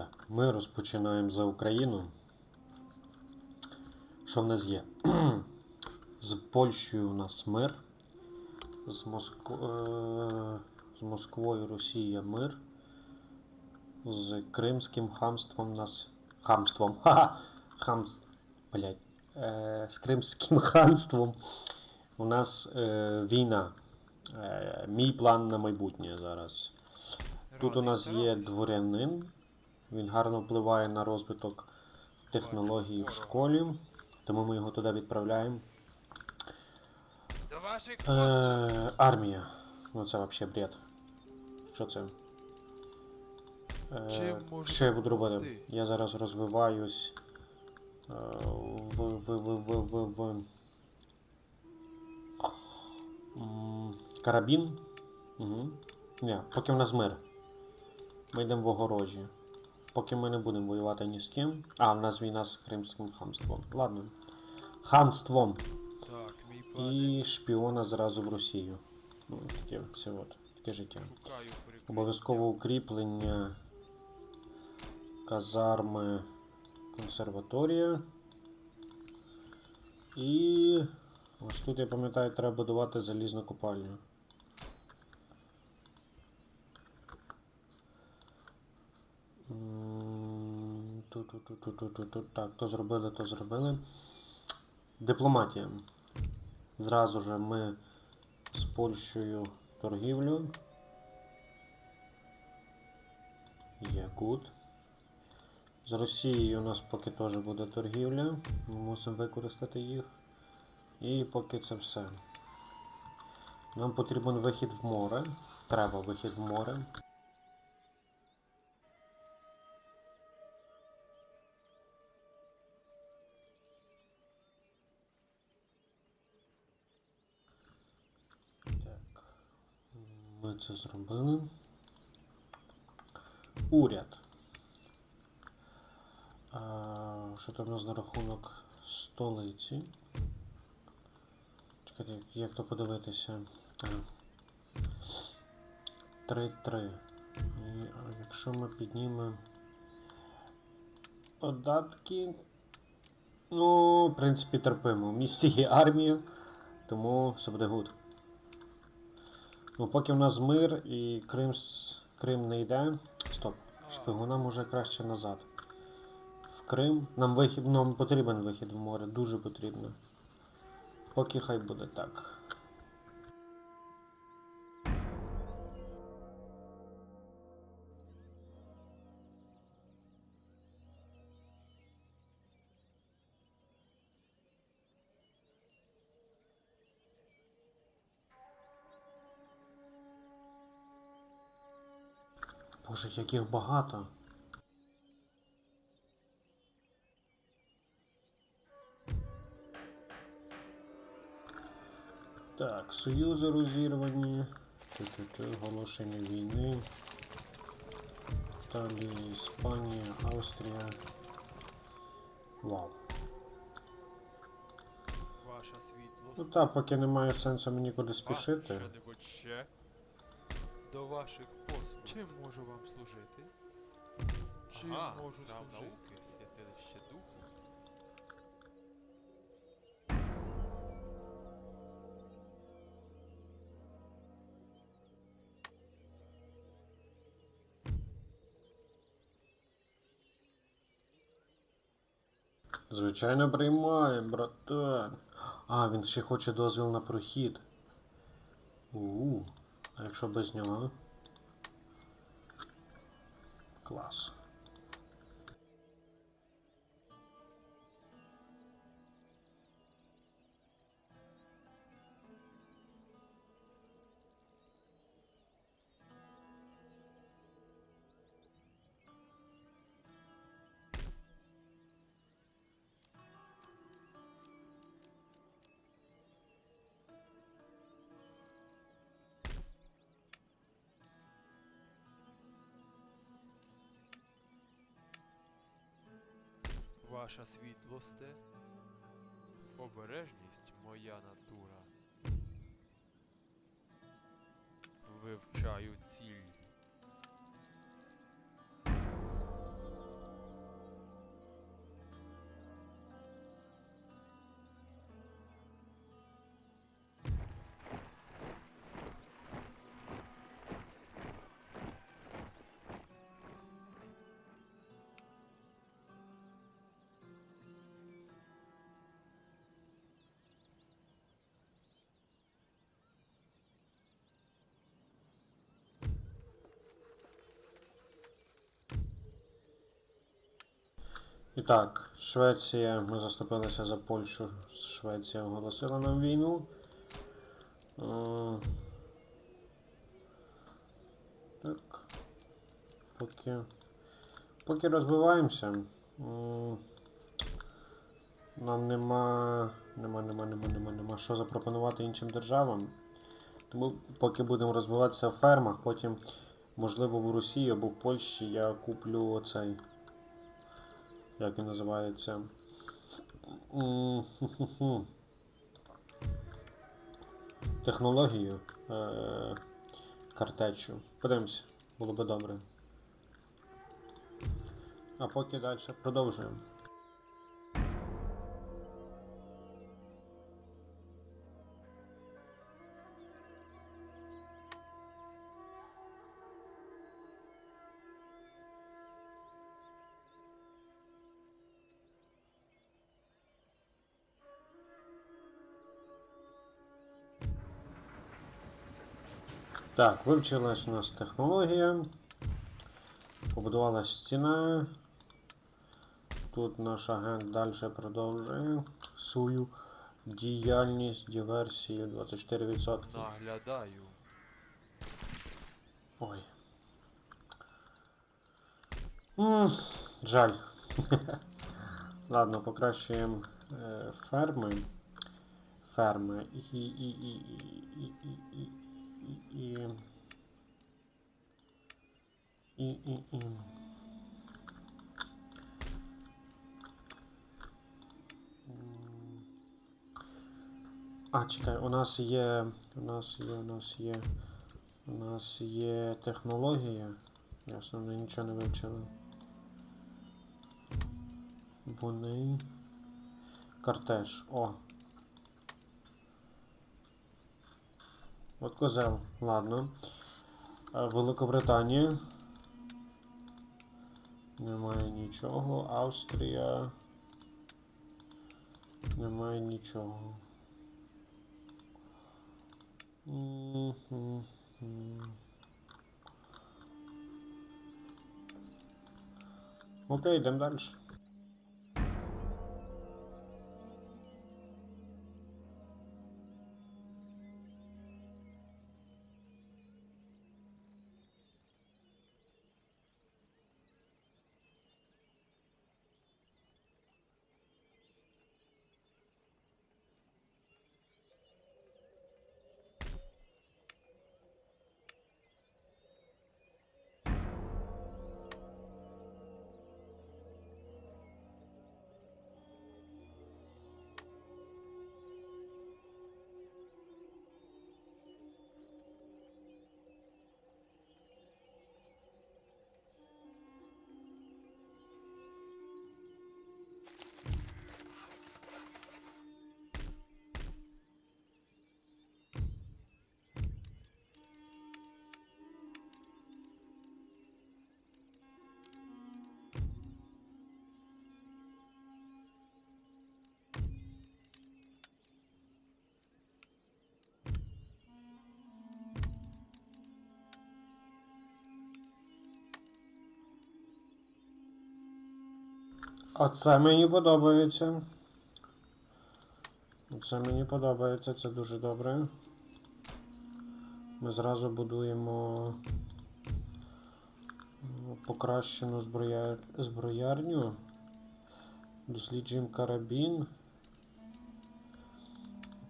Так, ми розпочинаємо за Україну. Що в нас є? З Польщею у нас мир. З, Моск... е, з Москвою Росія мир. З Кримським хамством у нас. Хамством. Ха-ха! Хам... Блять. Е, з Кримським ханством у нас е, війна. Е, мій план на майбутнє зараз. Тут у нас є дворянин. Він гарно впливає на розвиток технологій в школі, тому ми його туди відправляємо. Е, армія. Ну це взагалі бред. Що це? Е, що я буду робити? Я зараз розвиваюсь е, в, в, в, в, в, в карабін. Угу. Ні, поки в нас мир. Ми йдемо в огорожі. Поки ми не будемо воювати ні з ким. А, в нас війна з кримським хамством. Ладно. Хамством. Так, мій. І шпіона зразу в Росію. Ну, таке все от, таке життя. Обов'язково укріплення, казарми, консерваторія. І ось тут, я пам'ятаю, треба будувати залізну копальню. Так, то зробили, то зробили. Дипломатія. Зразу же ми з Польщею торгівлю. Гуд. З Росією у нас поки теж буде торгівля. Ми мусимо використати їх. І поки це все. Нам потрібен вихід в море. Треба вихід в море. Це зробили. Уряд. Що там у нас на рахунок столиці? Чекайте, як, то подивитися? 3-3. І якщо ми піднімемо податки. Ну, в принципі, терпимо. В місті є армія, тому все буде гуд. Ну, поки в нас мир і Крим, Крим не йде. Стоп. Шпигунам уже краще назад. В Крим. Нам вихід, нам потрібен вихід в море, дуже потрібно. Поки хай буде так. Боже, яких багато. Так, союзи розірвані. Чу-чу-чу, оголошення війни. Італія, Іспанія, Австрія. Вау. Ваша світлость. Ну так, поки немає сенсу мені куди спішити. До ваших. Чим можу вам служити? Чим Ага, можу храм служити? науки, святилище духу. Звичайно, приймає, братан. А, він ще хоче дозвіл на прохід. У, а якщо без нього? Клас. Ваша світлосте. Обережність моя натура. Вивчаю ціль. І так, Швеція, ми заступилися за Польщу. Швеція оголосила нам війну. Е, Так. Поки. Поки розвиваємося. м, Нам нема. Нема, нема, нема, нема, нема що запропонувати іншим державам. Тому поки будемо розвиватися в фермах, потім, можливо, в Росії або в Польщі я куплю оцей. Як він називається? Технологію е- картечу. Подивимось, було би добре. А поки далі продовжуємо. Так, вивчилась у нас технологія. Побудувалась стіна. Тут наш агент далі продовжує свою діяльність, диверсії 24%. Наглядаю. Ой. М, жаль. Ладно, покращуємо е, ферми. Ферми і. і. і. і. і. і. і. І. І. і. і. А, чекай, у нас є. У нас є, у нас є. У нас є технологія. Ясно, ми нічого не вивчили. Вони. Кортеж. О. От козел. Ладно. Е, Великобританія. Немає нічого. Австрія. Немає нічого. Окей, йдемо далі. Оце мені подобається. Оце мені подобається, це дуже добре. Ми зразу будуємо покращену зброяр... зброярню. Досліджуємо карабін.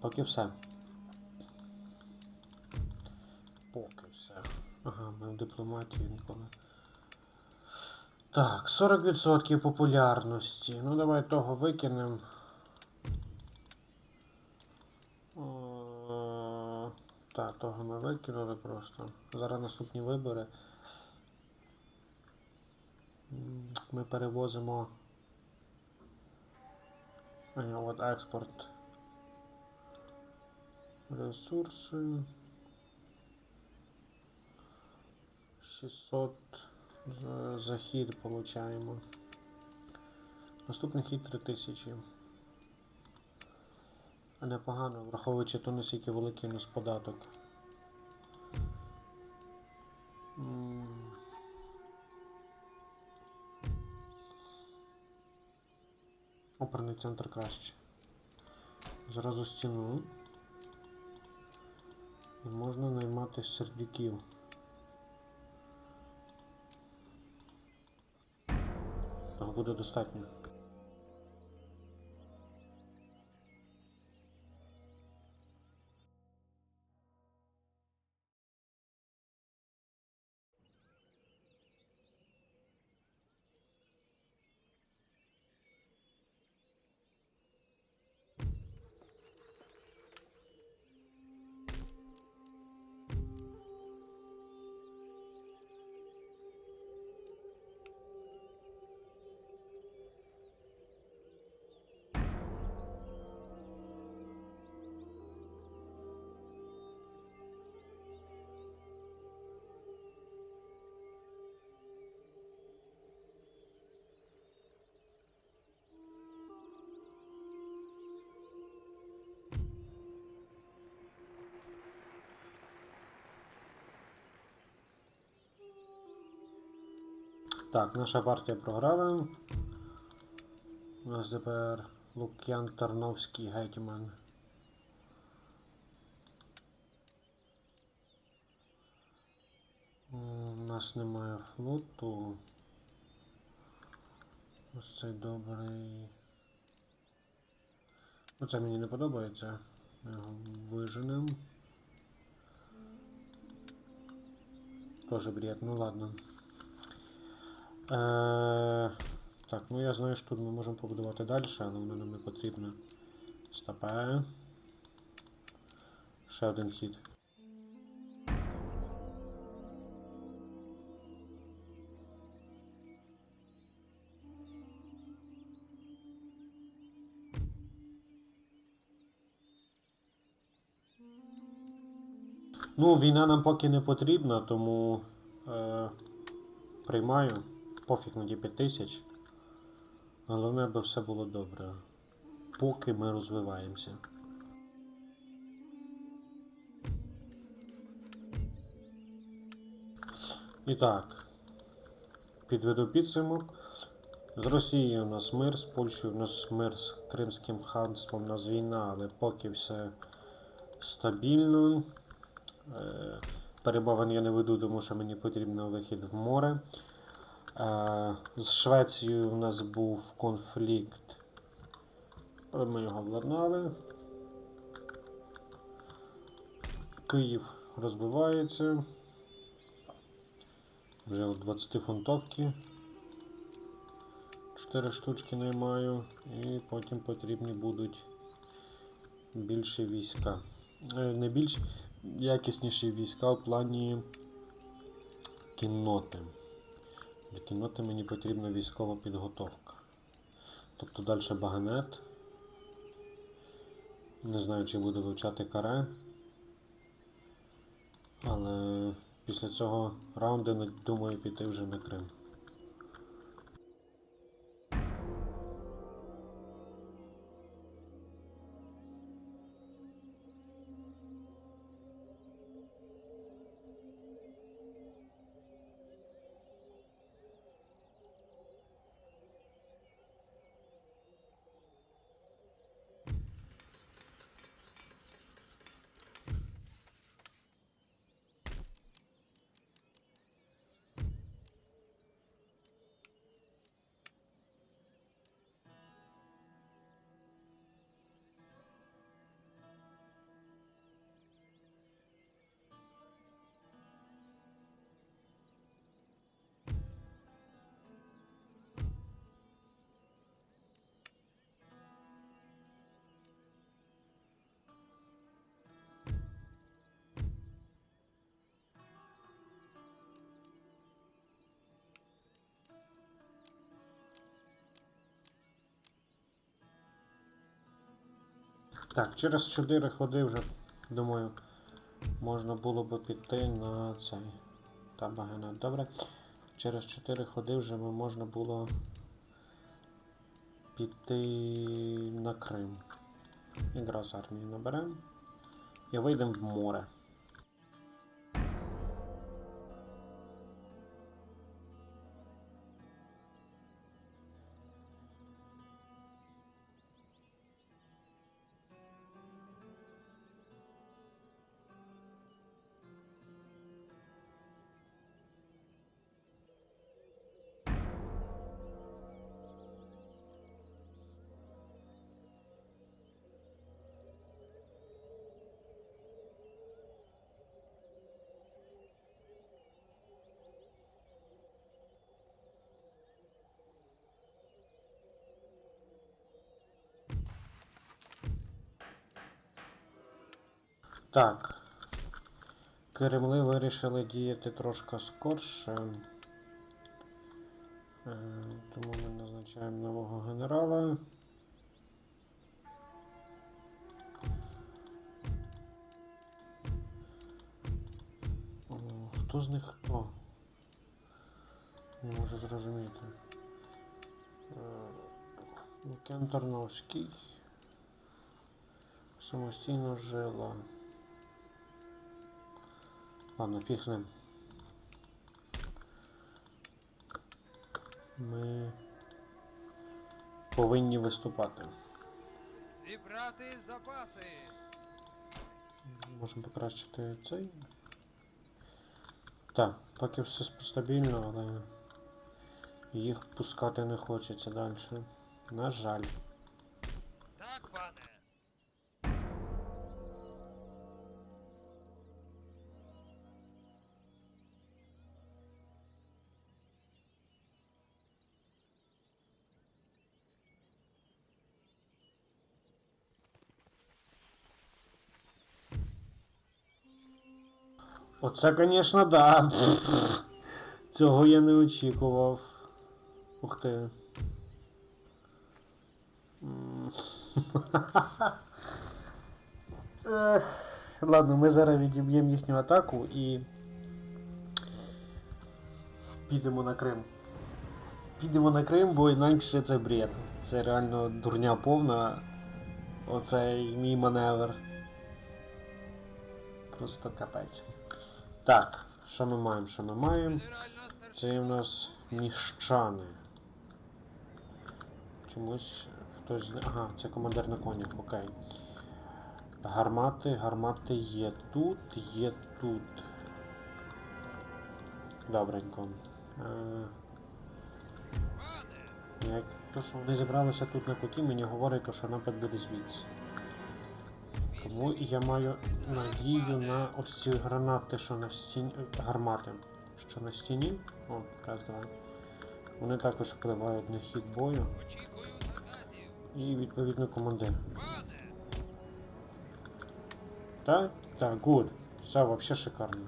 Поки все. Поки все. Ага, ми в дипломатії ніколи. Так, 40% популярності. Ну давай того викинемо. Так, того ми викинули просто. Зараз наступні вибори. Ми перевозимо. От експорт. Ресурси. 600 за- за хід получаємо. Наступний хід 3000. Непогано, враховуючи то, наскільки великий у нас податок. Оперний центр краще. Зразу стіну. І можна наймати сердюків. Буде достатньо. Так, наша партія програла. У нас тепер Лук'ян Тарновський гетьман. У нас немає флоту. Ось цей добрий. Ну, це мені не подобається. Ми його виженемо. Тоже бред, ну ладно. Е, так, ну я знаю, що тут ми можемо побудувати далі, але воно нам не потрібно. Стопе. Ще один хід. Ну, війна нам поки не потрібна, тому е, приймаю. Пофіг на ті 5 тисяч. Головне, аби все було добре. Поки ми розвиваємося. І так. Підведу підсумок. З Росією у нас мир, з Польщею у нас мир, з Кримським ханством у нас війна, але поки все стабільно. Е, Перебавин я не веду, тому що мені потрібен вихід в море. З Швецією у нас був конфлікт. Ми його владнали. Київ розбивається. Вже от 20 фунтовки. 4 штучки наймаю. І потім потрібні будуть більші війська. Е, Не більш якісніші війська в плані кінноти. Для кінноти мені потрібна військова підготовка. Тобто далі баганет. Не знаю, чи буду вивчати каре. Але після цього раунду думаю піти вже на Крим. Так, через 4 ходи вже, думаю, можна було би піти на цей. Та баганет. Добре. Через 4 ходи вже можна було піти на Крим. Якраз армію наберемо. І вийдемо в море. Так. Кремли вирішили діяти трошки скорше. Е, Тому ми назначаємо нового генерала. Хто з них хто? Не можу зрозуміти. Е, Тарновський. Самостійно жила. Ладно, фіг з ним. Ми повинні виступати. Зібрати запаси! Можемо покращити цей. Так, поки все стабільно, але їх пускати не хочеться далі. На жаль. Оце, звісно, да. Цього я не очікував. Ух ти. Ладно, ми зараз відіб'ємо їхню атаку і. Підемо на Крим. Підемо на Крим, бо інакше це бред. Це реально дурня повна. Оцей мій маневр. Просто капець. Так, що ми маємо? Що ми маємо? Це у нас міщани. Чомусь хтось. Ага, це командир на конях, окей. Гармати, гармати є тут, є тут. Добренько. Е, як то, що вони зібралися тут на куті, мені говорить, що напад буде звідси. Тому я маю надію на ось ці гранати, що на стіні. Гармати, що на стіні. О, раз, два. Вони також впливають на хід бою і відповідно командир. Так? Так, гуд. Все, вообще шикарно.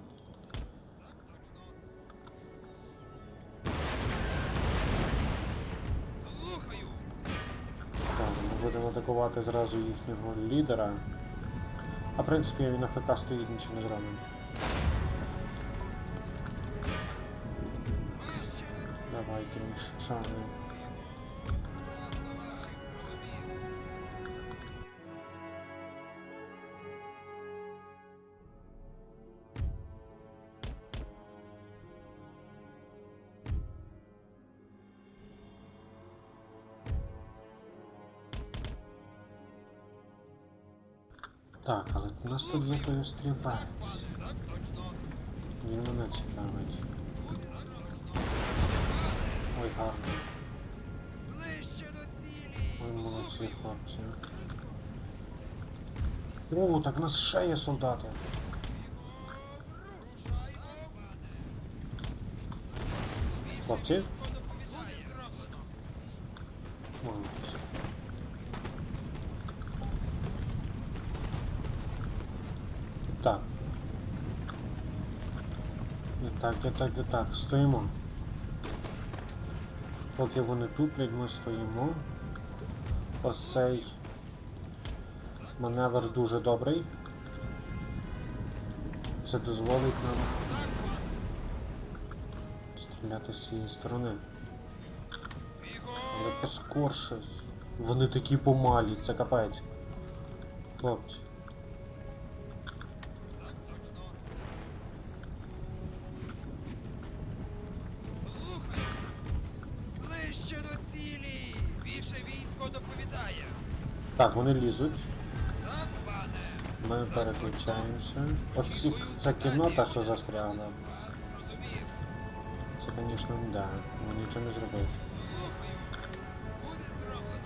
Так, ми будемо атакувати зразу їхнього лідера. А в принципі він на ФК стоїть, нічого не зробимо. Давайте, міщани. Так, але у нас тут є той острівець. Так точно! Він мене цікавить. Ой, гарно. Ближче до цілі! Ой, молодці хлопці. О, так у нас ще є солдати. Рушаймо, пане! Хлопці? Буде зроблено! Молодці. Так, і так, і так. Стоїмо. Поки вони туплять, ми стоїмо. Ось цей маневр дуже добрий. Це дозволить нам стріляти з цієї сторони. Але поскорше. Вони такі помалі, це капець. Хлопці. Так, вони лізуть. Так, пане! Ми переключаємося. Оці, ця кімната, що застрягла. Вас зрозумів! Це, звісно, да. Ми нічого не зробили. Слухаю! Буде зроблено!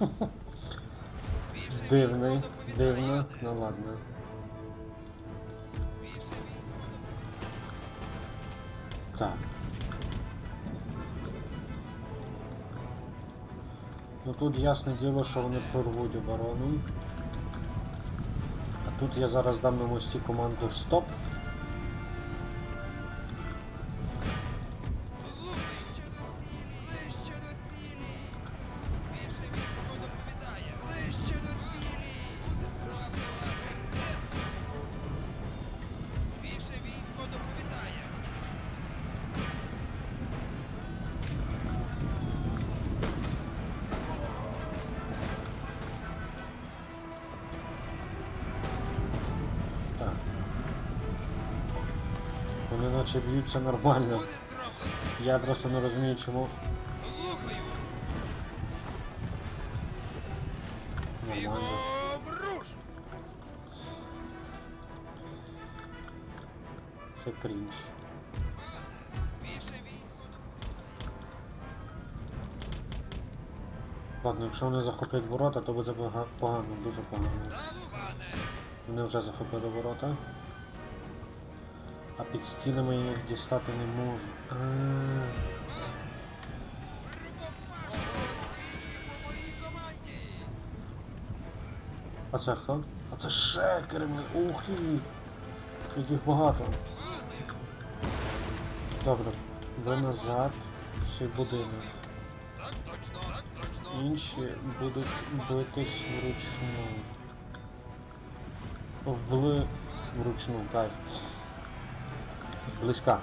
Дивний, дивно, ну ладно. Так. Ну тут ясне діло, що вони прорвуть оборону. А тут я зараз дам на мості команду СТОП. Наче б'ються нормально. Я просто не розумію, чому. Нормально. Це крінж. Ладно, якщо вони захоплять ворота, то буде погано, дуже погано. Вони вже захопили ворота. А під стінами я їх дістати не можу. А, моїй команді! А це хто? А це шекерами! Ух ти! Яких багато. Добре, ви назад в цей будинок. Інші будуть битись вручну. Вбили вручну, кайф. Зблизька.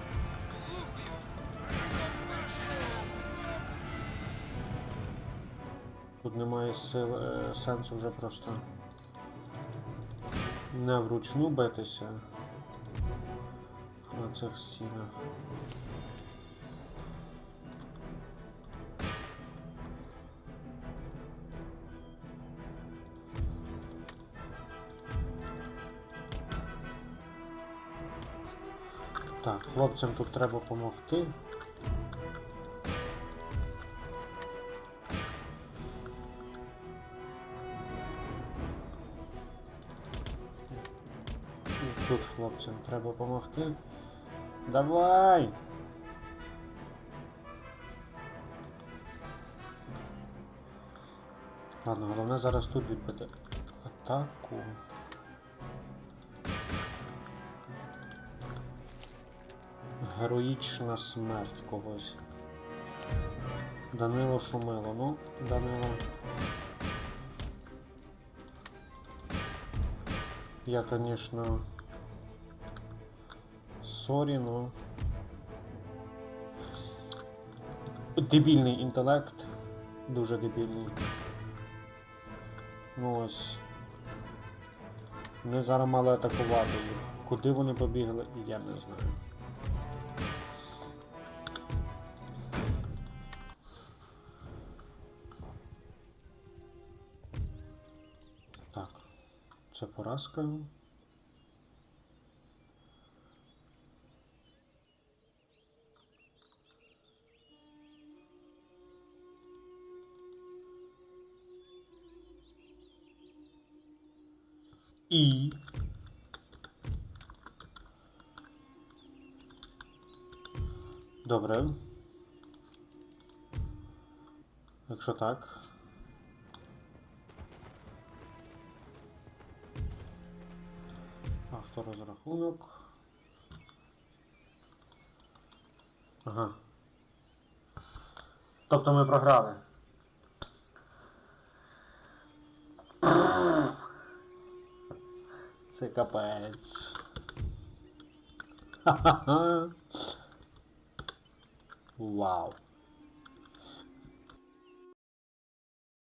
Тут немає сил, е, сенсу вже просто не вручну битися на цих стінах. Так, хлопцям тут треба допомогти. Тут хлопцям треба допомогти. Давай! Ладно, головне зараз тут відбити атаку. Героїчна смерть когось. Данило Шумило. Ну, Данило. Я, конечно, сорі, но... Дебільний інтелект. Дуже дебільний. Ну ось. Ми зараз мали атакувати їх. Куди вони побігли, я не знаю. Це поразка. І. Добре. Якщо Тобто ми програли. Це капець. Ха-ха-ха. Вау.